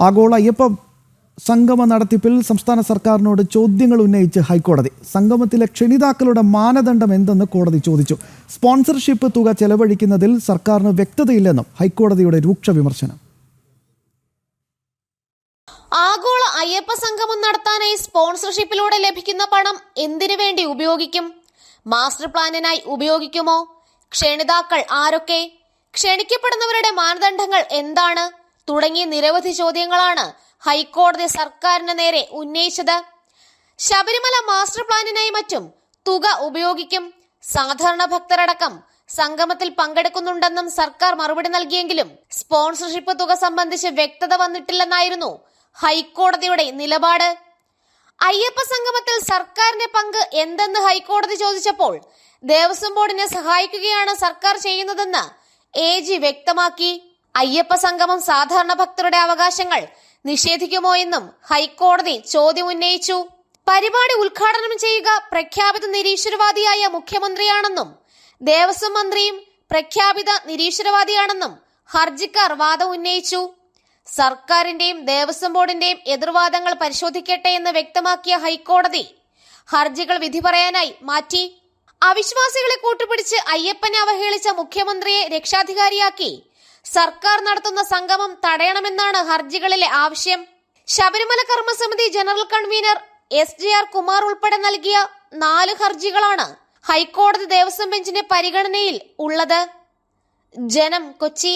ആഗോള അയ്യപ്പ സംഗമ നടത്തിപ്പിൽ സംസ്ഥാന സർക്കാരിനോട് ചോദ്യങ്ങൾ ഉന്നയിച്ച് ഹൈക്കോടതി. സംഗമത്തിലെ ക്ഷണിതാക്കളുടെ മാനദണ്ഡം എന്തെന്ന് കോടതി ചോദിച്ചു. സ്പോൺസർഷിപ്പ് തുക ചെലവഴിക്കുന്നതിൽ സർക്കാരിന് വ്യക്തതയില്ലെന്നും ഹൈക്കോടതിയുടെ രൂക്ഷ വിമർശനം. ആഗോള അയ്യപ്പ സംഗമം നടത്താനായി സ്പോൺസർഷിപ്പിലൂടെ ലഭിക്കുന്ന പണം എന്തിനു വേണ്ടി ഉപയോഗിക്കും? മാസ്റ്റർ പ്ലാനിനായി ഉപയോഗിക്കുമോ? ക്ഷണിതാക്കൾ ആരൊക്കെ? ക്ഷണിക്കപ്പെടുന്നവരുടെ മാനദണ്ഡങ്ങൾ എന്താണ്? തുടങ്ങിയ നിരവധി ചോദ്യങ്ങളാണ് ഹൈക്കോടതി സർക്കാരിന് നേരെ ഉന്നയിച്ചത്. ശബരിമല മാസ്റ്റർ പ്ലാനിനായി മറ്റും തുക ഉപയോഗിക്കും. സാധാരണ ഭക്തരടക്കം സംഗമത്തിൽ പങ്കെടുക്കുന്നുണ്ടെന്നും സർക്കാർ മറുപടി നൽകിയെങ്കിലും സ്പോൺസർഷിപ്പ് തുക സംബന്ധിച്ച് വ്യക്തത വന്നിട്ടില്ലെന്നായിരുന്നു ഹൈക്കോടതിയുടെ നിലപാട്. അയ്യപ്പ സംഗമത്തിൽ സർക്കാരിന്റെ പങ്ക് എന്തെന്ന് ഹൈക്കോടതി ചോദിച്ചപ്പോൾ ദേവസ്വം ബോർഡിനെ സഹായിക്കുകയാണ് സർക്കാർ ചെയ്യുന്നതെന്ന് എ വ്യക്തമാക്കി. അയ്യപ്പ സംഗമം സാധാരണ ഭക്തരുടെ അവകാശങ്ങൾ നിഷേധിക്കുമോ എന്നും ഹൈക്കോടതി ചോദ്യം ഉന്നയിച്ചു. പരിപാടി ഉദ്ഘാടനം ചെയ്യുക പ്രഖ്യാപിത നിരീശ്വരവാദിയായ മുഖ്യമന്ത്രിയാണെന്നും ദേവസ്വം മന്ത്രിയും പ്രഖ്യാപിത നിരീശ്വരവാദിയാണെന്നും ഹർജിക്കാർ വാദം ഉന്നയിച്ചു. സർക്കാരിന്റെയും ദേവസ്വം ബോർഡിന്റെയും എതിർവാദങ്ങൾ പരിശോധിക്കട്ടെ എന്ന് വ്യക്തമാക്കിയ ഹൈക്കോടതി ഹർജികൾ വിധി പറയാനായി മാറ്റി. അവിശ്വാസികളെ കൂട്ടുപിടിച്ച് അയ്യപ്പനെ അവഹേളിച്ച മുഖ്യമന്ത്രിയെ രക്ഷാധികാരിയാക്കി സർക്കാർ നടത്തുന്ന സംഗമം തടയണമെന്നാണ് ഹർജികളിലെ ആവശ്യം. Sabarimala Karmasamithi general convener S J R Kumar ഉൾപ്പെടെ നൽകിയ നാല് ഹർജികളാണ് ഹൈക്കോടതി ദേവസ്വം ബെഞ്ചിന്റെ പരിഗണനയിൽ ഉള്ളത്. ജനം കൊച്ചി.